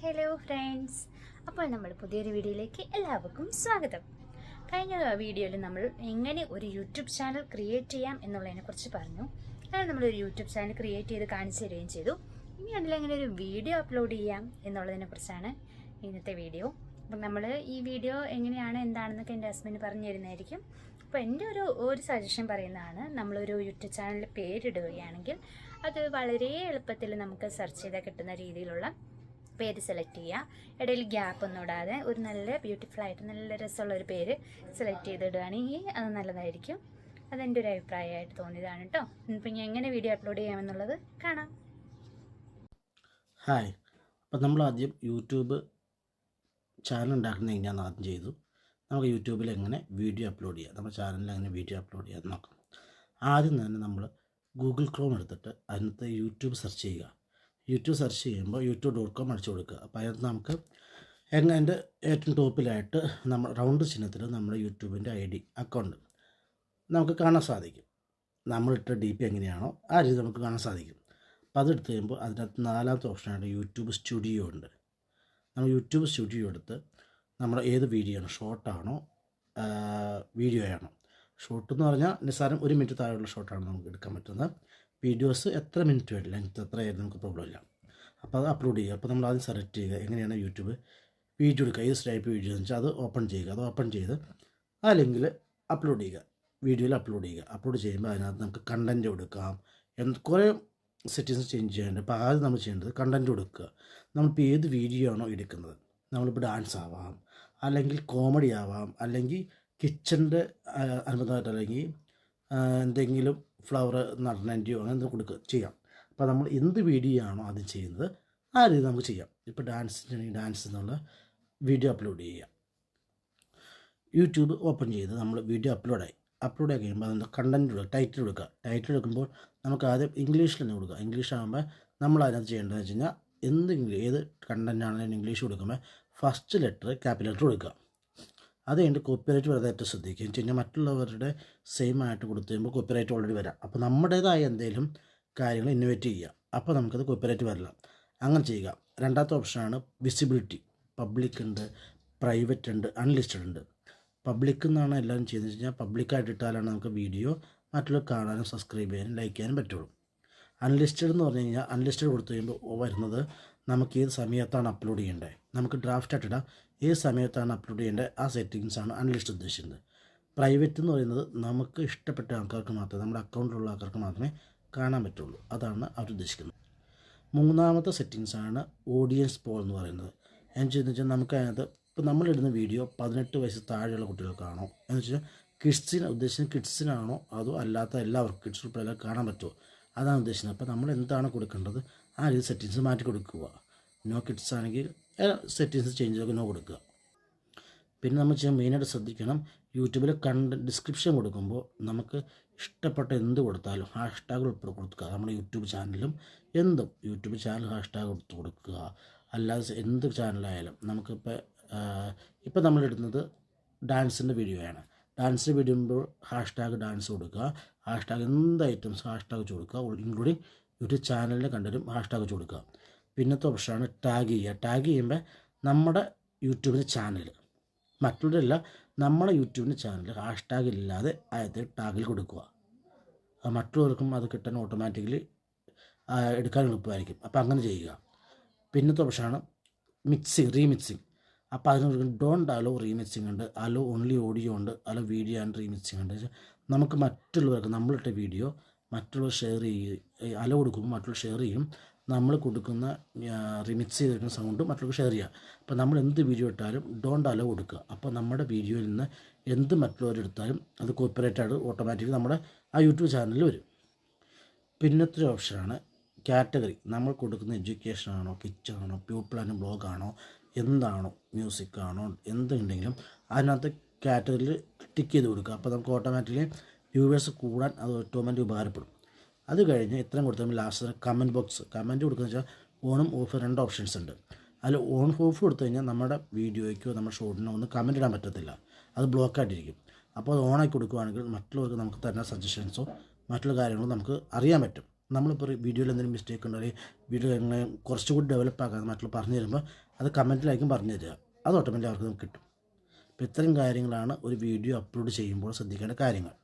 Hello friends. അപ്പോൾ നമ്മൾ പുതിയൊരു വീഡിയോയിലേക്ക് എല്ലാവർക്കും സ്വാഗതം. കഴിഞ്ഞ വീഡിയോയിൽ നമ്മൾ എങ്ങനെ ഒരു യൂട്യൂബ് ചാനൽ ക്രിയേറ്റ് ചെയ്യാം എന്നുള്ളതിനെ കുറിച്ച് പറഞ്ഞു. അങ്ങനെ നമ്മളൊരു യൂട്യൂബ് ചാനൽ ക്രിയേറ്റ് ചെയ്ത് കാണിച്ചു തരികയും ചെയ്തു. ഇനി അതിൽ എങ്ങനെ ഒരു വീഡിയോ അപ്ലോഡ് ചെയ്യാം എന്നുള്ളതിനെ കുറിച്ചാണ് ഇന്നത്തെ വീഡിയോ. അപ്പം നമ്മൾ ഈ വീഡിയോ എങ്ങനെയാണ് എന്താണെന്നൊക്കെ എന്റെ ഹസ്ബൻഡ് പറഞ്ഞു തരുന്നതായിരിക്കും. അപ്പോൾ എന്റെ ഒരു ഒരു സജഷൻ പറയുന്നതാണ് നമ്മളൊരു യൂട്യൂബ് ചാനലിൽ പേരിടുകയാണെങ്കിൽ അത് വളരെ എളുപ്പത്തിൽ നമുക്ക് സെർച്ച് ചെയ്താൽ കിട്ടുന്ന രീതിയിലുള്ള പേര് സെലക്ട് ചെയ്യുക ഇടയിൽ ഗ്യാപ്പ് ഒന്നും ഇടാതെ ഒരു നല്ല ബ്യൂട്ടിഫുൾ ആയിട്ട് നല്ല രസമുള്ള ഒരു പേര് സെലക്ട് ചെയ്തിടുകയാണെങ്കിൽ അത് നല്ലതായിരിക്കും. അതെന്റെ ഒരു അഭിപ്രായമായിട്ട് തോന്നിയതാണ് കേട്ടോ ഇപ്പം ഞാൻ എങ്ങനെ വീഡിയോ അപ്ലോഡ് ചെയ്യാമെന്നുള്ളത് കാണാം. ഹായ് അപ്പം നമ്മൾ ആദ്യം യൂട്യൂബ് ചാനൽ ഉണ്ടാക്കുന്ന എങ്ങനെയാണെന്ന് ആദ്യം ചെയ്തു. നമുക്ക് യൂട്യൂബിൽ എങ്ങനെ വീഡിയോ അപ്ലോഡ് ചെയ്യാം. നമ്മുടെ ചാനലിൽ എങ്ങനെ വീഡിയോ അപ്ലോഡ് ചെയ്യാം നോക്കാം. ആദ്യം തന്നെ നമ്മൾ ഗൂഗിൾ ക്രോം എടുത്തിട്ട് അതിനകത്ത് യൂട്യൂബ് സെർച്ച് ചെയ്യുക. യൂട്യൂബ് സെർച്ച് ചെയ്യുമ്പോൾ യൂട്യൂബ് ഡോട്ട് കോം അടിച്ചു കൊടുക്കുക. അപ്പോൾ അതിനകത്ത് നമുക്ക് എങ്ങനെ ഏറ്റവും ടോപ്പിലായിട്ട് നമ്മൾ റൗണ്ട് ചിഹ്നത്തിൽ നമ്മുടെ യൂട്യൂബിന്റെ ഐ ഡി അക്കൗണ്ട് നമുക്ക് കാണാൻ സാധിക്കും. നമ്മളിട്ട ഡി പി എങ്ങനെയാണോ ആ രീതി നമുക്ക് കാണാൻ സാധിക്കും. അപ്പോൾ അതെടുത്ത് കഴിയുമ്പോൾ അതിനകത്ത് നാലാമത്തെ ഓപ്ഷനായിട്ട് യൂട്യൂബ് സ്റ്റുഡിയോ ഉണ്ട്. നമ്മൾ യൂട്യൂബ് സ്റ്റുഡിയോ എടുത്ത് നമ്മൾ ഏത് വീഡിയോ ആണ്? ഷോർട്ടാണോ വീഡിയോ ആണോ? ഷോർട്ട് എന്ന് പറഞ്ഞാൽ നിസ്സാരം ഒരു മിനിറ്റ് താഴെയുള്ള ഷോർട്ടാണ് നമുക്ക് എടുക്കാൻ പറ്റുന്നത്. വീഡിയോസ് എത്ര മിനിറ്റ് വേണം ലെങ്ത് എത്ര ആയാലും നമുക്ക് പ്രോബ്ലം ഇല്ല. അപ്പോൾ അത് അപ്ലോഡ് ചെയ്യുക. അപ്പോൾ നമ്മൾ ആദ്യം സെലക്ട് ചെയ്യുക. എങ്ങനെയാണ് യൂട്യൂബ് വീഡിയോ എടുക്കുക? ഏത് ടൈപ്പ് വീഡിയോ എന്ന് വെച്ചാൽ അത് ഓപ്പൺ ചെയ്യുക. അത് ഓപ്പൺ ചെയ്ത് അല്ലെങ്കിൽ ലിങ്കിൽ അപ്ലോഡ് ചെയ്യുക വീഡിയോയിൽ അപ്ലോഡ് ചെയ്യുക. അപ്ലോഡ് ചെയ്യുമ്പോൾ അതിനകത്ത് നമുക്ക് കണ്ടന്റ് കൊടുക്കാം. എന്ത് കുറേ സെറ്റിങ്സ് ചേഞ്ച് ചെയ്യാനുണ്ട്. അപ്പോൾ ആദ്യം നമ്മൾ ചെയ്യേണ്ടത് കണ്ടന്റ് കൊടുക്കുക. നമ്മളിപ്പോൾ ഏത് വീഡിയോ ആണോ എടുക്കുന്നത്? നമ്മളിപ്പോൾ ഡാൻസ് ആവാം. അല്ലെങ്കിൽ കോമഡി ആവാം. അല്ലെങ്കിൽ കിച്ചന്റെ അനുബന്ധമായിട്ട് അല്ലെങ്കിൽ എന്തെങ്കിലും ഫ്ലവർ നടനന്റെയോ അങ്ങനെ കൊടുക്കുക ചെയ്യാം. അപ്പോൾ നമ്മൾ എന്ത് വീഡിയോ ആണോ അത് ചെയ്യുന്നത് ആ രീതി നമുക്ക് ചെയ്യാം. ഇപ്പോൾ ഡാൻസിന്റെ ഡാൻസ് എന്നുള്ള വീഡിയോ അപ്ലോഡ് ചെയ്യാം. യൂട്യൂബ് ഓപ്പൺ ചെയ്ത് നമ്മൾ വീഡിയോ അപ്ലോഡായി അപ്ലോഡ് ആയി കഴിയുമ്പോൾ അതിന്റെ കണ്ടന്റ് കൊടുക്കുക ടൈറ്റിൽ കൊടുക്കുക. ടൈറ്റിൽ എടുക്കുമ്പോൾ നമുക്ക് ആദ്യം ഇംഗ്ലീഷിൽ തന്നെ കൊടുക്കുക. ഇംഗ്ലീഷ് ആകുമ്പോൾ നമ്മൾ അതിനകത്ത് ചെയ്യേണ്ടതെന്ന് വെച്ച് കഴിഞ്ഞാൽ എന്ത് ഏത് കണ്ടന്റ് ആണെങ്കിലും ഇംഗ്ലീഷ് കൊടുക്കുമ്പോൾ ഫസ്റ്റ് ലെറ്റർ ക്യാപിറ്റൽ ലെറ്റർ കൊടുക്കുക. അത് കഴിഞ്ഞിട്ട് കോപ്പിറൈറ്റ് വരാതായിട്ട് ശ്രദ്ധിക്കുക. എന്ന് വെച്ച് മറ്റുള്ളവരുടെ സെയിം ആയിട്ട് കൊടുത്തു കഴിയുമ്പോൾ കോപ്പിറൈറ്റ് ഓൾറെഡി വരാം. അപ്പോൾ നമ്മുടേതായ എന്തെങ്കിലും കാര്യങ്ങൾ ഇന്നോവേറ്റ് ചെയ്യുക. അപ്പോൾ നമുക്കത് കോപ്പിറൈറ്റ് വരില്ല. അങ്ങനെ ചെയ്യുക. രണ്ടാമത്തെ ഓപ്ഷനാണ് വിസിബിലിറ്റി പബ്ലിക് ഉണ്ട് പ്രൈവറ്റ് ഉണ്ട് അൺലിസ്റ്റഡ് ഉണ്ട്. പബ്ലിക് എന്നാണ് എല്ലാം ചെയ്യുന്നത്. വെച്ച് കഴിഞ്ഞാൽ പബ്ലിക്കായിട്ട് ഇട്ടാലാണ് നമുക്ക് വീഡിയോ മറ്റുള്ള കാണാനും സബ്സ്ക്രൈബ് ചെയ്യാനും ലൈക്ക് ചെയ്യാനും പറ്റുള്ളൂ. അൺലിസ്റ്റഡ് എന്ന് പറഞ്ഞു കഴിഞ്ഞാൽ അൺലിസ്റ്റഡ് കൊടുത്തു കഴിയുമ്പോൾ വരുന്നത് നമുക്ക് ഏത് സമയത്താണ് അപ്ലോഡ് ചെയ്യേണ്ടത്? നമുക്ക് ഡ്രാഫ്റ്റ് ആയിട്ട് ഇടാം. ഏത് സമയത്താണ് അപ്ലോഡ് ചെയ്യേണ്ടത്? ആ സെറ്റിങ്സാണ് ആണ് അൺലിസ്റ്റഡ് ഉദ്ദേശിക്കുന്നത്. പ്രൈവറ്റ് എന്ന് പറയുന്നത് നമുക്ക് ഇഷ്ടപ്പെട്ട ആൾക്കാർക്ക് മാത്രമേ നമ്മുടെ അക്കൗണ്ടിലുള്ള ആൾക്കാർക്ക് മാത്രമേ കാണാൻ പറ്റുള്ളൂ. അതാണ് അവർ ഉദ്ദേശിക്കുന്നത്. മൂന്നാമത്തെ സെറ്റിങ്സാണ് ഓഡിയൻസ് പോൾ എന്ന് പറയുന്നത്. എന്ന് ചെയ്യുന്നത് വെച്ചാൽ നമുക്ക് അതിനകത്ത് ഇപ്പോൾ നമ്മളിടുന്ന വീഡിയോ പതിനെട്ട് വയസ്സ് താഴെയുള്ള കുട്ടികൾക്കാണോ? എന്ന് വെച്ചാൽ കിഡ്സിന് ഉദ്ദേശിക്കുന്ന കിഡ്സിനാണോ അതോ അല്ലാത്ത എല്ലാവർക്കും കിഡ്സ് ഉൾപ്പെടെ കാണാൻ പറ്റുമോ? അതാണ് ഉദ്ദേശിക്കുന്നത്. അപ്പോൾ നമ്മൾ എന്താണ് കൊടുക്കേണ്ടത്? ആ രീതി സെറ്റിങ്സ് മാറ്റി കൊടുക്കുക. നോ കിഡ്സ് ആണെങ്കിൽ സെറ്റിങ്സ് ചേഞ്ച് ചെയ്തൊക്കെ നോ കൊടുക്കുക. പിന്നെ നമ്മൾ ചെയ്യാൻ മെയിനായിട്ട് ശ്രദ്ധിക്കണം യൂട്യൂബിൽ കണ്ട ഡിസ്ക്രിപ്ഷൻ കൊടുക്കുമ്പോൾ നമുക്ക് ഇഷ്ടപ്പെട്ട എന്ത് കൊടുത്താലും ഹാഷ്ടാഗ് ഉൾപ്പെടെ കൊടുക്കുക. നമ്മുടെ യൂട്യൂബ് ചാനലും എന്തും യൂട്യൂബ് ചാനൽ ഹാഷ്ടാഗ് കൊടുത്ത് കൊടുക്കുക. അല്ലാതെ എന്ത് ചാനലായാലും നമുക്കിപ്പോൾ ഇപ്പോൾ നമ്മളിടുന്നത് ഡാൻസിന്റെ വീഡിയോ ആണ്. Dance video hash hashtag dance കൊടുക്കുക. ഹാഷ്ടാഗ് എന്ത് ഐറ്റംസ് ഹാഷ്ടാഗ് കൊടുക്കുക. ഇൻക്ലൂഡിങ് യൂട്യൂബ് ചാനലിന്റെ കണ്ടന്റും ഹാഷ്ടാഗ് കൊടുക്കുക. പിന്നത്തെ ഓപ്ഷനാണ് ടാഗ് ചെയ്യുക. ടാഗ് ചെയ്യുമ്പോൾ നമ്മുടെ യൂട്യൂബിന്റെ ചാനൽ മറ്റുള്ളവരല്ല നമ്മുടെ യൂട്യൂബിന്റെ ചാനൽ ഹാഷ്ടാഗ് ഇല്ലാതെ ആദ്യത്തെ ടാഗിൽ കൊടുക്കുക. മറ്റുള്ളവർക്കും അത് കിട്ടാൻ ഓട്ടോമാറ്റിക്കലി എടുക്കാൻ എളുപ്പമായിരിക്കും. അപ്പോൾ അങ്ങനെ ചെയ്യുക. പിന്നത്തെ ഓപ്ഷനാണ് മിക്സിങ് റീമിക്സിങ് അപ്പോൾ അതിന് ഡോണ്ട് അലോ റീമിക്സിങ് ഉണ്ട്. അലോ ഓൺലി ഓഡിയോ ഉണ്ട്. അലോ വീഡിയോ ആൻഡ് റീമിക്സിങ് ഉണ്ട്. നമുക്ക് മറ്റുള്ളവർക്ക് നമ്മളിട്ട വീഡിയോ മറ്റുള്ളവർ ഷെയർ ചെയ്യുക അലോ കൊടുക്കുമ്പോൾ മറ്റുള്ളവർ ഷെയർ ചെയ്യും. നമ്മൾ കൊടുക്കുന്ന റിമിക്സ് ചെയ്തിരിക്കുന്ന സൗണ്ട് മറ്റുള്ളവർക്ക് ഷെയർ ചെയ്യുക അപ്പോൾ നമ്മൾ എന്ത് വീഡിയോ ഇട്ടാലും ഡോണ്ട് അലോ കൊടുക്കുക. അപ്പോൾ നമ്മുടെ വീഡിയോയിൽ നിന്ന് എന്ത് മറ്റുള്ളവർ എടുത്താലും അത് കോപ്പറേറ്റ് ആയിട്ട് ഓട്ടോമാറ്റിക്കലി നമ്മുടെ ആ യൂട്യൂബ് ചാനലിൽ വരും. പിന്നത്തെ ഓപ്ഷനാണ് കാറ്റഗറി നമ്മൾ കൊടുക്കുന്ന എഡ്യൂക്കേഷൻ ആണോ കിച്ചൺ ആണോ പ്യൂപ്പിൾ ആൻഡ് ബ്ലോഗ് ആണോ എന്താണോ മ്യൂസിക് ആണോ എന്തുണ്ടെങ്കിലും അതിനകത്ത് കാറ്റഗറിയിൽ ടിക്ക് ചെയ്ത് കൊടുക്കുക. അപ്പോൾ നമുക്ക് ഓട്ടോമാറ്റിക്കലി വ്യൂവേഴ്സ് കൂടാൻ അത് ഓട്ടോമാറ്റിക് ഉപകാരപ്പെടും. അത് കഴിഞ്ഞ് ഇത്രയും കൊടുത്തുമ്പോൾ ലാസ്റ്റ് കമന്റ് ബോക്സ് കമന്റ് കൊടുക്കുന്ന വെച്ചാൽ ഓണും ഓഫ് രണ്ട് ഓപ്ഷൻസ് ഉണ്ട്. അതിൽ ഓൺ ഓഫ് കൊടുത്തു കഴിഞ്ഞാൽ നമ്മുടെ വീഡിയോയ്ക്കോ നമ്മുടെ ഷോട്ടിനോ ഒന്നും കമന്റ് ഇടാൻ പറ്റത്തില്ല. അത് ബ്ലോക്ക് ആയിട്ടിരിക്കും. അപ്പോൾ അത് ഓണാക്കി കൊടുക്കുകയാണെങ്കിൽ മറ്റുള്ളവർക്ക് നമുക്ക് തരുന്ന സജഷൻസോ മറ്റുള്ള കാര്യങ്ങളും നമുക്ക് അറിയാൻ പറ്റും. നമ്മളിപ്പോൾ വീഡിയോയിൽ എന്തെങ്കിലും മിസ്റ്റേക്ക് ഉണ്ടെങ്കിൽ വീഡിയോ എങ്ങനെ കുറച്ചുകൂടി ഡെവലപ്പ് ആക്കാൻ മറ്റുള്ള പറഞ്ഞു തരുമ്പോൾ അത് കമന്റിലായിരിക്കും പറഞ്ഞു തരിക. അത് ഓട്ടോമാറ്റിക് അവർക്ക് നമുക്ക് കിട്ടും. അപ്പോൾ ഇത്തരം കാര്യങ്ങളാണ് ഒരു വീഡിയോ അപ്ലോഡ് ചെയ്യുമ്പോൾ ശ്രദ്ധിക്കേണ്ട കാര്യങ്ങൾ.